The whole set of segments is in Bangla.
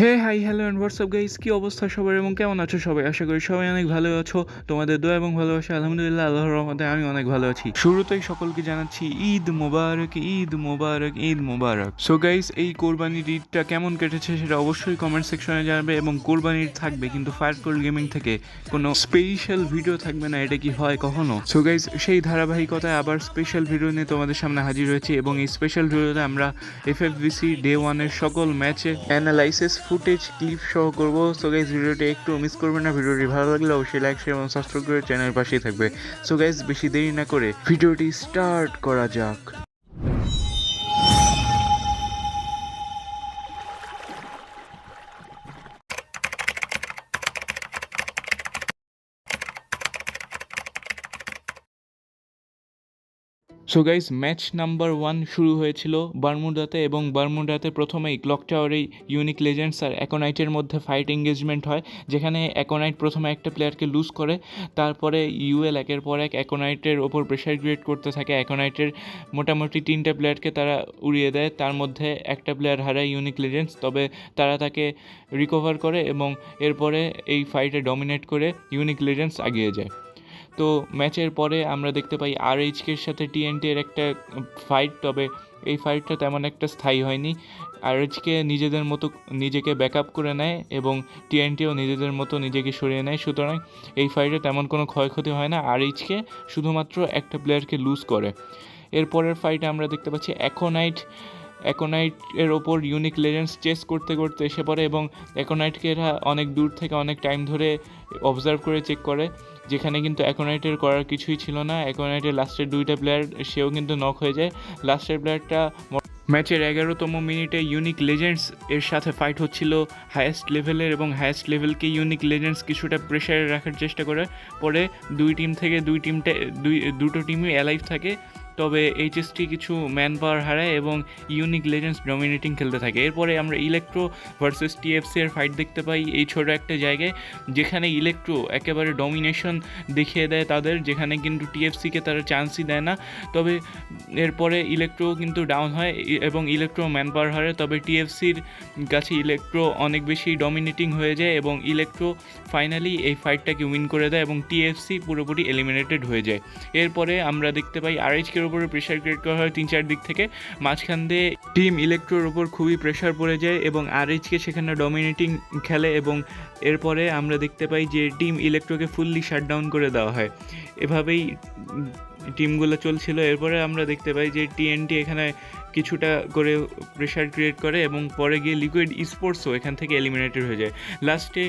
Hey, hi, hello and what's up guys কী অবস্থা সবার এবং কেমন আছো সবাই? আশা করি সবাই অনেক ভালো আছো। তোমাদের দোয়া এবং ভালোবাসা, আলহামদুলিল্লাহ আল্লাহ রহমতে আমি অনেক ভালো আছি। শুরুতেই সকলকে জানাচ্ছি ঈদ মোবারক ঈদ মোবারক ঈদ মোবারক। সো গাইস এই কোরবানির ঈদটা কেমন কেটেছে সেটা অবশ্যই কমেন্ট সেকশনে জানাবে এবং কোরবানির থাকবে, কিন্তু ফায়ার কোল গেমিং থেকে কোনো স্পেশাল ভিডিও থাকবে না, এটা কি হয় কখনো? সো গাইস সেই ধারাবাহিকতায় আবার স্পেশাল ভিডিও নিয়ে তোমাদের সামনে হাজির হয়েছে এবং এই স্পেশাল ভিডিওতে আমরা এফএফবিসি ডে ওয়ানের সকল ম্যাচে অ্যানালাইসিস ফুটেজ ক্লিপ সহ করব। সো গাইজ ভিডিওটি একটু মিস করবেন না। ভিডিওটি ভালো লাগলে অবশ্যই লাইক শেয়ার এবং সাবস্ক্রাইব করে চ্যানেল পাশেই থাকবে। সো গাইজ বেশি দেরি না করে ভিডিওটি স্টার্ট করা যাক। So guys match number one শুরু হয়েছিল বারমুডাতে এবং বারমুডাতে প্রথমেই ক্লক টাওয়ারেই ইউনিক লেজেন্ডস আর অ্যাকোনাইটের মধ্যে ফাইট এঙ্গেজমেন্ট হয়, যেখানে অ্যাকোনাইট প্রথমে একটা প্লেয়ারকে লুজ করে, তারপরে ইউএল একের পর এক অ্যাকোনাইটের ওপর প্রেশার ক্রিয়েট করতে থাকে। অ্যাকোনাইটের মোটামুটি তিনটা প্লেয়ারকে তারা উড়িয়ে দেয়, তার মধ্যে একটা প্লেয়ার হারায় ইউনিক লেজেন্ডস তবে তারা তাকে রিকভার করে এবং এরপরে এই ফাইটে ডমিনেট করে ইউনিক লেজেন্ডস এগিয়ে যায়। তো ম্যাচের পরে আমরা দেখতে পাই আর এইচকের সাথে টিএনটি এর একটা ফাইট তবে এই ফাইটটা তেমন একটা স্থায়ী হয়নি। আর এইচকে নিজেদের মতো নিজেকে ব্যাকআপ করে নেয় এবং টিএনটিও নিজেদের মতো নিজেকে সরিয়ে নেয়। সুতরাং এই ফাইটে তেমন কোনো ক্ষয়ক্ষতি হয় না। আর এইচকে শুধুমাত্র একটা প্লেয়ারকে লুজ করে। এরপরের ফাইটে আমরা দেখতে পাচ্ছি অ্যাকোনাইট অ্যাকোনাইটের ওপর ইউনিক লেজেন্ডস চেস করতে করতে এসে পড়ে এবং অ্যাকোনাইটকে এরা অনেক দূর থেকে অনেক টাইম ধরে অবজার্ভ করে চেক করে, যেখানে কিন্তু অ্যাকোনাইটের করার কিছুই ছিল না। অ্যাকোনাইটের লাস্টের দুইটা প্লেয়ার সেও কিন্তু নক হয়ে যায়। লাস্টের প্লেয়ারটা ম্যাচের এগারোতম মিনিটে ইউনিক লেজেন্ডস এর সাথে ফাইট হচ্ছিল। হায়েস্ট লেভেলের এবং হায়েস্ট লেভেলকে ইউনিক লেজেন্ডস কিছুটা প্রেশারে রাখার চেষ্টা করে। পরে দুই টিম থেকে দুই টিমটা দুই দুটো টিমই অ্যালাইভ থাকে। তবে এইচএসটি কিছু ম্যান পাওয়ার হারায় এবং ইউনিক লেজেন্ডস ডমিনেটিং খেলতে থাকে। এরপরে আমরা ইলেকট্রো ভার্সেস টিএফসি এর ফাইট দেখতে পাই এই ছোট একটা জায়গায়, যেখানে ইলেকট্রো একেবারে ডমিনেশন দেখিয়ে দেয় তাদের, যেখানে কিন্তু টিএফসিকে তারা চান্সই দেয় না। তবে এরপরে ইলেকট্রো কিন্তু ডাউন হয় এবং ইলেকট্রো ম্যান পাওয়ার হারে তবে টিএফসির কাছে ইলেকট্রো অনেক বেশি ডমিনেটিং হয়ে যায় এবং ইলেকট্রো ফাইনালি এই ফাইটটাকে উইন করে দেয় এবং টিএফসি পুরোপুরি এলিমিনেটেড হয়ে যায়। এরপরে আমরা দেখতে পাই আরএইচকের উপরে প্রেশার ক্রিয়েট করা হয় তিন চার দিক থেকে। মাঝখান দিয়ে টিম ইলেকট্রোর উপর খুবই প্রেশার পড়ে যায় এবং আরএইচকে সেখানে ডমিনেটিং খেলে এবং এরপরে আমরা দেখতে পাই যে টিম ইলেকট্রোকে ফুললি শাটডাউন করে দেওয়া হয়। এভাবেই টিমগুলো চলছিল। এরপরে আমরা দেখতে পাই যে টিএনটি এখানে কিছুটা করে প্রেশার ক্রিয়েট করে এবং পরে গিয়ে লিকুইড স্পোর্টসও এখান থেকে এলিমিনেটেড হয়ে যায়। লাস্টে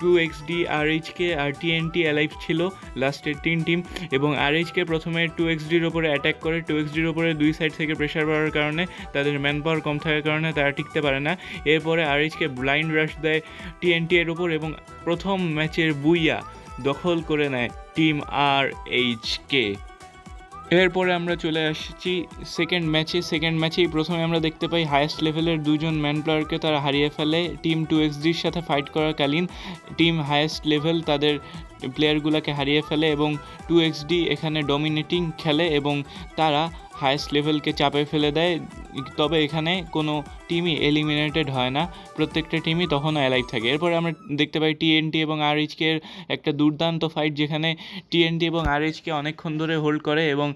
টু এক্স ডি, আর টিএনটি অ্যালাইভ ছিল লাস্টের তিন টিম এবং আর এইচকে প্রথমে টু এক্স ডির ওপরে অ্যাটাক করে, টু এক্স ডির ওপরে দুই সাইড থেকে প্রেশার বাড়ার কারণে, তাদের ম্যান পাওয়ার কম থাকার কারণে তারা টিকতে পারে না। এরপরে আর এইচকে ব্লাইন্ড রাশ দেয় টিএনটি এর ওপর এবং প্রথম ম্যাচের বুইয়া দখল করে নেয় টিম আর এইচকে এরপরে আমরা চলে আসছি সেকেন্ড ম্যাচে সেকেন্ড ম্যাচেই প্রথমে আমরা দেখতে পাই হায়েস্ট লেভেলের দুজন ম্যান প্লেয়ারকে তারা হারিয়ে ফেলে। টিম টু এক্সডির সাথে ফাইট করাকালীন টিম হায়েস্ট লেভেল তাদের প্লেয়ারগুলোকে হারিয়ে ফেলে এবং টু এখানে ডমিনেটিং খেলে এবং তারা হায়েস্ট লেভেলকে চাপে ফেলে দেয়। তবে এখানে কোনো টিমই এলিমিনেটেড হয় না। প্রত্যেকটা টিমই তখনও অ্যালাইভ থাকে। এরপরে আমরা দেখতে পাই টিএনটি এবং আর এইচকে একটা দুর্দান্ত ফাইট যেখানে টিএনটি এবং আর এইচকে অনেকক্ষণ ধরে হোল্ড করে এবং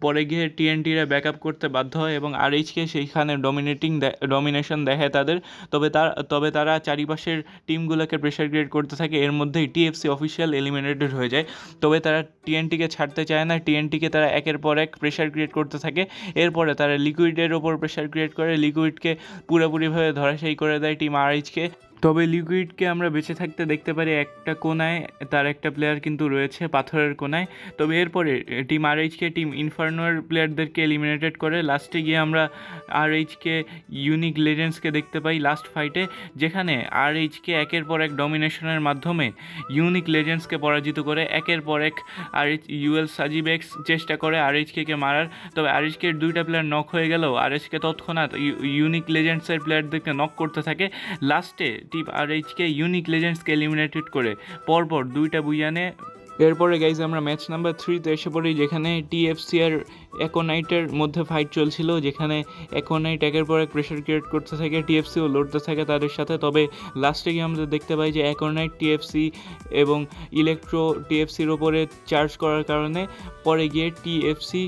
পরে গিয়ে টিএনটিরা ব্যাক করতে বাধ্য হয় এবং আর এইচকে সেইখানে ডমিনেটিং ডমিনেশন দেখায় তাদের। তবে তার তবে তারা চারিপাশের টিমগুলোকে প্রেশার ক্রিয়েট করতে থাকে। এর মধ্যেই টিএফসি অফিসিয়াল এলিমিনেটেড হয়ে যায়। তবে তারা টিএনটিকে ছাড়তে চায় না। টিএনটিকে তারা একের পর এক প্রেশার ক্রিয়েট করতে থাকে। এরপরে তারা লিকুইডের ওপর প্রেশার ক্রিয়েট করে। লিকুইডকে পুরোপুরিভাবে ধরাশায়ী করে দেয় টিম আরএইচকে তবে লিকুইডকে আমরা বেঁচে থাকতে দেখতে পারি একটা কোনায়, তার একটা প্লেয়ার কিন্তু রয়েছে পাথরের কোনায়। তবে এরপরে টিম আর এইচকে টিম ইনফার্নোর প্লেয়ারদেরকে এলিমিনেটেড করে লাস্টে গিয়ে আমরা আর এইচকে ইউনিক লেজেন্ডসকে দেখতে পাই লাস্ট ফাইটে যেখানে আর এইচকে একের পর এক ডমিনেশনের মাধ্যমে ইউনিক লেজেন্ডসকে পরাজিত করে, একের পর এক আর এইচ ইউএল সাজিবেক্স চেষ্টা করে আর এইচকে মারার। তবে আর এইচকে দুইটা প্লেয়ার নক হয়ে গেলেও আর এইচকে তৎক্ষণাৎ ইউ- ইউনিক লেজেন্ডসের প্লেয়ারদেরকে নক করতে থাকে। লাস্টে টিপ আর এইচকে ইউনিক লেজেন্ডসকে এলিমিনেটেড করে। পরপর দুইটা বুইয়ানে এরপরে গাইজ আমরা ম্যাচ নাম্বার থ্রিতে এসে পড়ি, যেখানে টিএফসি আর একোনাইটের মধ্যে ফাইট চলছিল, যেখানে একোনাইট একের পর এক প্রেশার ক্রিয়েট করতে থাকে টিএফসিও লড়তে থাকে তাদের সাথে। তবে লাস্টে গিয়ে আমরা দেখতে পাই যে একোনাইট টিএফসি এবং ইলেকট্রো টিএফসির ওপরে চার্জ করার কারণে, পরে গিয়ে টিএফসি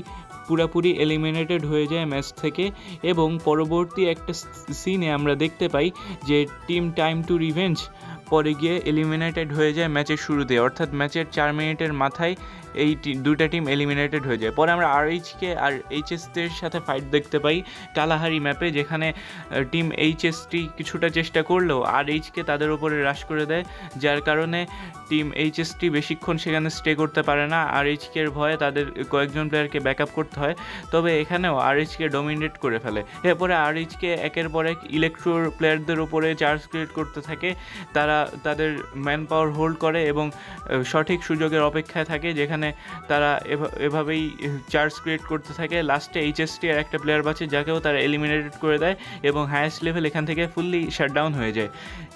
পুরাপুরি এলিমিনেটেড হয়ে যায় ম্যাচ থেকে এবং পরবর্তী একটা সিনে আমরা দেখতে পাই যে টিম টাইম টু রিভেঞ্জ পরে গিয়ে এলিমিনেটেড হয়ে যায় ম্যাচের শুরুতে। অর্থাৎ ম্যাচের চার মিনিটের মাথায় এই দুইটা টিম এলিমিনেটেড হয়ে যায়। পরে আমরা আর আরএইচকে আর এইচএসদের সাথে ফাইট দেখতে পাই কালাহারি ম্যাপে যেখানে টিম এইচএসটি কিছুটা চেষ্টা করলেও আর এইচকে তাদের উপরে হ্রাস করে দেয়, যার কারণে টিম এইচএসটি বেশিক্ষণ সেখানে স্টে করতে পারে না। আর এইচকের ভয়ে তাদের কয়েকজন প্লেয়ারকে ব্যাক আপ করতে হয়, তবে এখানেও আর এইচকে ডমিনেট করে ফেলে। এরপরে আর এইচকে একের পর এক ইলেকট্রোর প্লেয়ারদের উপরে চার্জ ক্রিয়েট করতে থাকে, তারা তাদের ম্যান পাওয়ার হোল্ড করে এবং সঠিক সুযোগের অপেক্ষায় থাকে, যেখানে তারা এভা- এভাবেই চার্জ ক্রিয়েট করতে থাকে। লাস্টে এইচএসটি আর একটা প্লেয়ার বাঁচে যাকেও তারা এলিমিনেটেড করে দেয় এবং হায়েস্ট লেভেল এখান থেকে ফুললি শাটডাউন হয়ে যায়।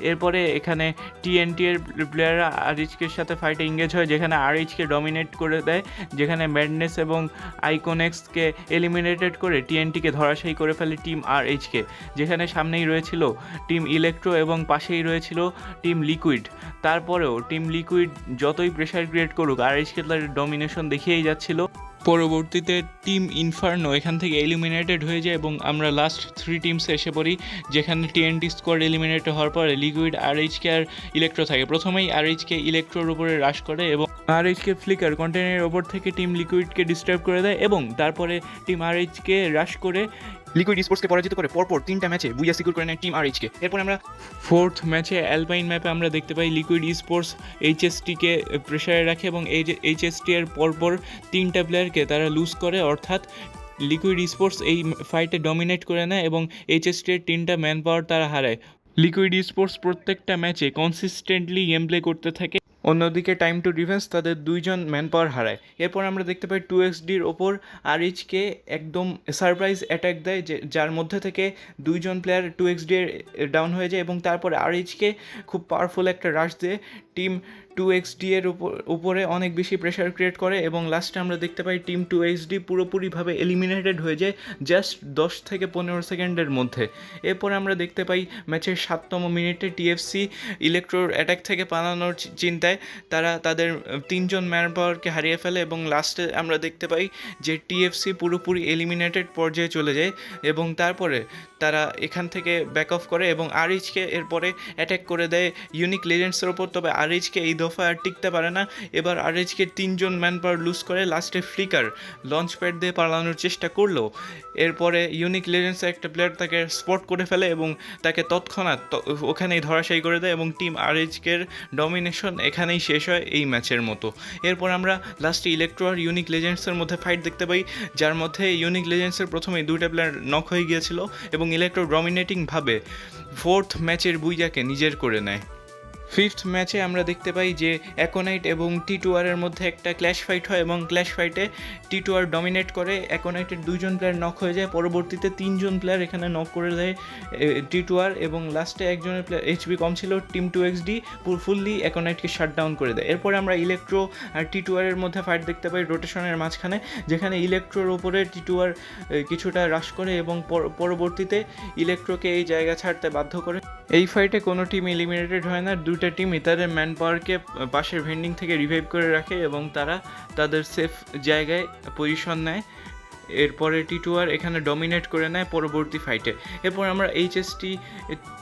এরপরে এখানে টিএনটি এর প্লেয়াররা আরএইচকের সাথে ফাইটে এঙ্গেজ হয়, যেখানে আরএইচকে ডমিনেট করে দেয়, যেখানে ম্যাডনেস এবং আইকোনেক্সকে এলিমিনেটেড করে টিএনটিকে ধরাশায়ী করে ফেলে টিম আরএইচকে যেখানে সামনেই রয়েছিল টিম ইলেকট্রো এবং পাশেই রয়েছিল টিম লিকুইড তারপরেও টিম লিকুইড যতই প্রেশার ক্রিয়েট করুক আরএইচকে তার ডমিনেশন দেখিয়েই যাচ্ছিল। পরবর্তীতে টিম ইনফার্নো এখান থেকে এলিমিনেটেড হয়ে যায় এবং আমরা লাস্ট থ্রি টিমসে এসে পড়ি, যেখানে টিএনটি স্কোয়াড এলিমিনেটেড হওয়ার পরে লিকুইড আর এইচকে আর ইলেকট্রো থাকে। প্রথমেই আর এইচকে ইলেকট্রোর উপরে হ্রাস করে এবং আর এইচকে ফ্লিকার কন্টেনের ওপর থেকে টিম লিকুইডকে ডিস্টার্ব করে দেয় এবং তারপরে টিম আর এইচকে হ্রাস করে লিকুইড স্পোর্টসকে পরাজিত করে পরপর তিনটা ম্যাচে বুইয়া সিকিউর করে নেয় টিম আর এইচকে এরপর আমরা ফোর্থ ম্যাচে অ্যালপাইন ম্যাপে আমরা দেখতে পাই লিকুইড স্পোর্টস এইচএসটিকে প্রেশারে রাখে এবং এই যে এইচএসটি এর পরপর তিনটা প্লেয়ারকে তারা লুজ করে। অর্থাৎ লিকুইড স্পোর্টস এই ফাইটে ডমিনেট করে নেয় এবং এইচএসটি এর তিনটা ম্যান পাওয়ার তারা হারায়। লিকুইড স্পোর্টস প্রত্যেকটা ম্যাচে কনসিস্টেন্টলি গেম প্লে করতে থাকে। অন্যদিকে টাইম টু ডিফেন্স তাদের দুইজন ম্যান পাওয়ার হারায়। এরপর আমরা দেখতে পাই টু ডির ওপর আরিচকে একদম সারপ্রাইজ অ্যাট্যাক দেয় যে যার মধ্যে থেকে দুইজন player two X D down হয়ে যায় এবং তারপরে আরিচকে খুব পাওয়ারফুল একটা রাশ দিয়ে। টিম টু এক্স ডি এর উপর অনেক বেশি প্রেশার ক্রিয়েট করে এবং লাস্টে আমরা দেখতে পাই টিম টু এক্স ডি পুরোপুরিভাবে এলিমিনেটেড হয়ে যায় জাস্ট দশ থেকে পনেরো সেকেন্ডের মধ্যে। এরপর আমরা দেখতে পাই ম্যাচের সাততম মিনিটে টিএফসি ইলেকট্রোর অ্যাটাক থেকে পালানোর চিন্তায় তারা তাদের তিনজন ম্যান পাওয়ারকে হারিয়ে ফেলে এবং লাস্টে আমরা দেখতে পাই যে টিএফসি পুরোপুরি এলিমিনেটেড পর্যায়ে চলে যায় এবং তারপরে তারা এখান থেকে ব্যাক অফ করে এবং আরিচকে এরপরে অ্যাটাক করে দেয়। ইউনিক লেজেন্ডসের ওপর তবে আরিচকে এই দফা আর টিকতে পারে না। এবার আরিচকে তিনজন ম্যান পাওয়ার লুজ করে লাস্টে ফ্লিকার লঞ্চ প্যাড দিয়ে পালানোর চেষ্টা করল। এরপরে ইউনিক লেজেন্ডসের একটা প্লেয়ার তাকে স্পট করে ফেলে এবং তাকে তৎক্ষণাৎ ওখানেই ধরাশায়ী করে দেয় এবং টিম আরএইচকের ডমিনেশন এখানেই শেষ হয় এই ম্যাচের মতো। এরপর আমরা লাস্টে ইলেকট্রো আর ইউনিক লেজেন্ডসের মধ্যে ফাইট দেখতে পাই, যার মধ্যে ইউনিক লেজেন্ডসের প্রথমে দুইটা প্লেয়ার নক হয়ে গিয়েছিল এবং ইলেকট্রো ডমিনেটিংভাবে ফোর্থ ম্যাচের বুইজাকে নিজের করে নেয়। ফিফথ ম্যাচে আমরা দেখতে পাই যে অ্যাকোনাইট এবং টি টুয়ারের মধ্যে একটা ক্ল্যাশ ফাইট হয় এবং ক্ল্যাশ ফাইটে টি টুয়ার ডমিনেট করে। অ্যাকোনাইটের দুইজন প্লেয়ার নক হয়ে যায়। পরবর্তীতে তিনজন প্লেয়ার এখানে নক করে দেয় টি টুয়ার এবং লাস্টে একজনের প্লেয়ার এইচবি কম ছিল team two X D fully অ্যাকোনাইটকে shut down করে দেয়। এরপরে আমরা ইলেকট্রো আর টি টুয়ারের মধ্যে ফাইট দেখতে পাই রোটেশনের মাঝখানে, যেখানে ইলেকট্রোর ওপরে টি টুয়ার কিছুটা হ্রাস করে এবং পরবর্তীতে ইলেকট্রোকে এই জায়গা ছাড়তে বাধ্য করে। এই ফাইটে কোনো টিম এলিমিনেটেড হয় না। দুইটা টিমই তাদের ম্যান পাওয়ারকে পাশের ভেন্ডিং থেকে রিভাইভ করে রাখে এবং তারা তাদের সেফ জায়গায় পজিশন নেয়। এরপরে টি টু আর এখানে ডমিনেট করে নেয় পরবর্তী ফাইটে এরপর আমরা এইচএসটি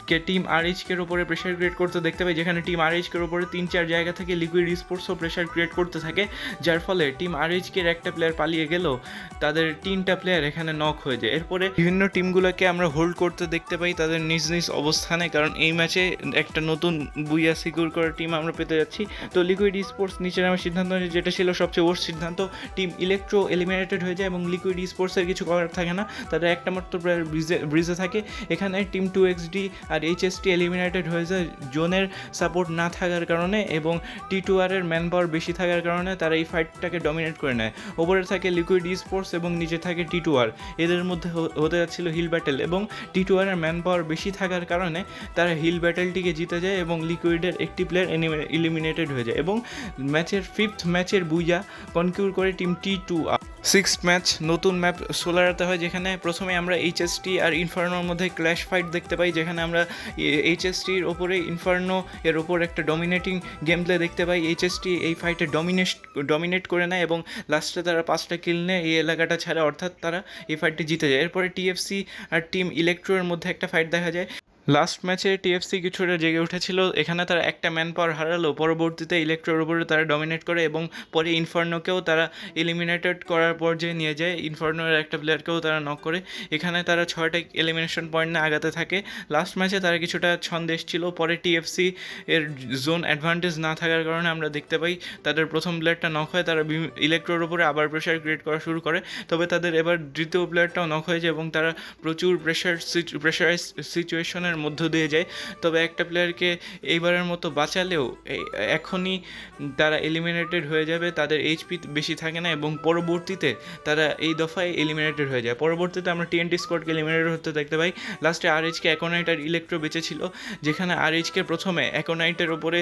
কে টিম আর এইচকের ওপরে প্রেশার ক্রিয়েট করতে দেখতে পাই, যেখানে টিম আর এইচকের ওপরে তিন চার জায়গা থেকে লিকুইড স্পোর্টসও প্রেশার ক্রিয়েট করতে থাকে, যার ফলে টিম আর এইচকের একটা প্লেয়ার পালিয়ে গেলেও তাদের তিনটা প্লেয়ার এখানে নক হয়ে যায়। এরপরে বিভিন্ন টিমগুলোকে আমরা হোল্ড করতে দেখতে পাই তাদের নিজ নিজ অবস্থানে, কারণ এই ম্যাচে একটা নতুন বুইয়া সিকিউর করার টিম আমরা পেতে যাচ্ছি। তো লিকুইড স্পোর্টস নিচে নামার সিদ্ধান্ত, যেটা ছিল সবচেয়ে ওর সিদ্ধান্ত টিম ইলেকট্রো এলিমিনেটেড হয়ে যায় এবং লিকুইড লিকুইড স্পোর্টসের কিছু করার থাকে না। তাদের একটা মাত্র ব্রিজে ব্রিজে থাকে। এখানে টিম টু এক্স ডি আর এইচএসটি এলিমিনেটেড হয়ে যায় জোনের সাপোর্ট না থাকার কারণে এবং টি টু আর এর ম্যান পাওয়ার বেশি থাকার কারণে তারা এই ফাইটটাকে ডমিনেট করে নেয়। ওপরে থাকে লিকুইড স্পোর্টস এবং নিচে থাকে টি টু আর এদের মধ্যে হতে যাচ্ছিল হিল ব্যাটেল এবং টি টু আর এর ম্যান পাওয়ার বেশি থাকার কারণে তারা হিল ব্যাটেলটিকে জিতে যায় এবং লিকুইডের একটি প্লেয়ার এলিমিনেটেড হয়ে যায় এবং ম্যাচের ফিফথ ম্যাচের বুইয়া কনকিউর করে team T two sixth match, নতুন ম্যাপ সোলারাতে হয়, যেখানে প্রথমে আমরা এইচএসটি আর ইনফার্নোর মধ্যে ক্ল্যাশ ফাইট দেখতে পাই, যেখানে আমরা এইচএসটির ওপরে, ইনফার্নো এর ওপর একটা ডমিনেটিং গেম প্লে দেখতে পাই। এইচএসটি এই ফাইটে ডমিনেট ডমিনেট করে নেয় এবং লাস্টে তারা পাঁচটা কিল নেয়, এই এলাকাটা ছাড়া অর্থাৎ তারা এই ফাইটটি জিতে যায়। এরপরে টিএফসি আর টিম ইলেকট্রোর মধ্যে একটা ফাইট দেখা যায়। লাস্ট ম্যাচে টিএফসি কিছুটা জেগে উঠেছিল। এখানে তারা একটা ম্যান পাওয়ার হারালো। পরবর্তীতে ইলেকট্রোর উপরে তারা ডমিনেট করে এবং পরে ইনফার্নোকেও তারা এলিমিনেটেড করার পর্যায়ে নিয়ে যায়। ইনফার্নোর একটা প্লেয়ারকেও তারা নক করে। এখানে তারা ছয়টা এলিমিনেশন পয়েন্ট নিয়ে আগাতে থাকে। লাস্ট ম্যাচে তারা কিছুটা ছন্দেশ ছিল। পরে টিএফসি এর জোন অ্যাডভান্টেজ না থাকার কারণে আমরা দেখতে পাই, তাদের প্রথম প্লেয়ারটা নক হয় তারা ইলেকট্রোর উপরে আবার প্রেশার ক্রিয়েট করা শুরু করে। তবে তাদের এবার দ্বিতীয় প্লেয়ারটাও নক হয়ে যায় এবং তারা প্রচুর প্রেশার প্রেশারাইজ সিচুয়েশনের মধ্য দিয়ে যায়। তবে একটা প্লেয়ারকে এইবারের মতো বাঁচালেও এখনই তারা এলিমিনেটেড হয়ে যাবে, তাদের এইচপি বেশি থাকে না এবং পরবর্তীতে তারা এই দফায় এলিমিনেটেড হয়ে যায়। পরবর্তীতে আমরা টিএনটি স্কোয়াডকে এলিমিনেটেড হতে দেখতে পাই। লাস্টে আর এইচকে অ্যাকোনাইট আর ইলেকট্রো বেঁচেছিল যেখানে আর এইচকে প্রথমে অ্যাকোনাইটের ওপরে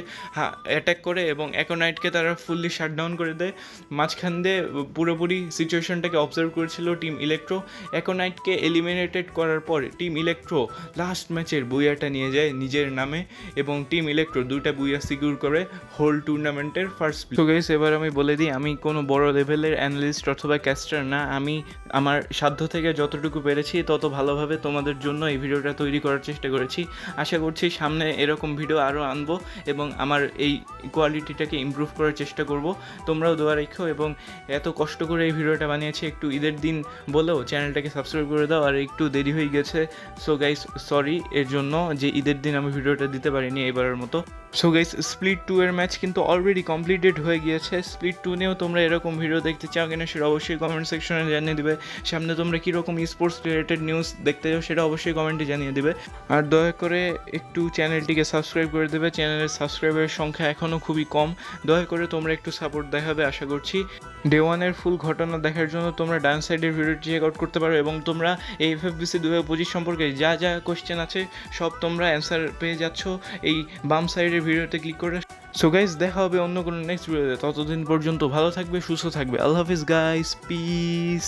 অ্যাটাক করে এবং অ্যাকোনাইটকে তারা ফুললি শাটডাউন করে দেয়। মাঝখান দিয়ে পুরোপুরি সিচুয়েশনটাকে অবজার্ভ করেছিল টিম ইলেকট্রো অ্যাকোনাইটকে এলিমিনেটেড করার পর টিম ইলেকট্রো লাস্ট ম্যাচের বুইয়াটা নিয়ে যায় নিজের নামে এবং টিম ইলেকট্রো দুইটা বুইয়া সিকিউর করে হোল টুর্নামেন্টের ফার্স্ট তো গাইস এবার আমি বলে দিই, আমি কোনো বড় লেভেলের অ্যানালিস্ট অথবা ক্যাস্টার না, আমি আমার সাধ্য থেকে যতটুকু পেরেছি, তত ভালোভাবে তোমাদের জন্য এই ভিডিওটা তৈরি করার চেষ্টা করেছি। আশা করছি সামনে এরকম ভিডিও আরও আনব এবং আমার এই কোয়ালিটিটাকে ইমপ্রুভ করার চেষ্টা করব। তোমরাও দোয়া রেখো এবং এত কষ্ট করে এই ভিডিওটা বানিয়েছি, একটু ঈদের দিন বলেও চ্যানেলটাকে সাবস্ক্রাইব করে দাও, আর একটু দেরি হয়ে গেছে। সো গাইস সরি এর জন্য যে ঈদের দিন আমি ভিডিওটা দিতে পারিনি এবারের মতো। সো গাইস স্প্লিট টু এর ম্যাচ কিন্তু অলরেডি কমপ্লিটেড হয়ে গিয়েছে। স্প্লিট টু নিয়েও তোমরা এরকম ভিডিও দেখতে চাও কিনা সেটা অবশ্যই কমেন্ট সেকশনে জানিয়ে দিবে। সামনে তোমরা কীরকম স্পোর্টস রিলেটেড নিউজ দেখতে চাও সেটা অবশ্যই কমেন্টে জানিয়ে দিবে। আর দয়া করে একটু চ্যানেলটিকে সাবস্ক্রাইব করে দেবে। চ্যানেলের সাবস্ক্রাইবারের সংখ্যা এখনও খুবই কম। দয়া করে তোমরা একটু সাপোর্ট দেখাবে, আশা করছি। ডে ওয়ানের ফুল ঘটনা দেখার জন্য তোমরা ডান সাইডের ভিডিওটি চেক আউট করতে পারো এবং তোমরা এই এফএফবিসি দু হাজার পঁচিশ সম্পর্কে যা যা কোয়েশ্চেন আছে, সব তোমরা অ্যান্সার পেয়ে যাচ্ছ এই বাম সাইডের ভিডিওতে ক্লিক করে। সো গাইজ দেখা হবে অন্য কোনো নেক্সট ভিডিওতে ততদিন পর্যন্ত ভালো থাকবে, সুস্থ থাকবে। আল্লাহ হাফিজ গাইস পিস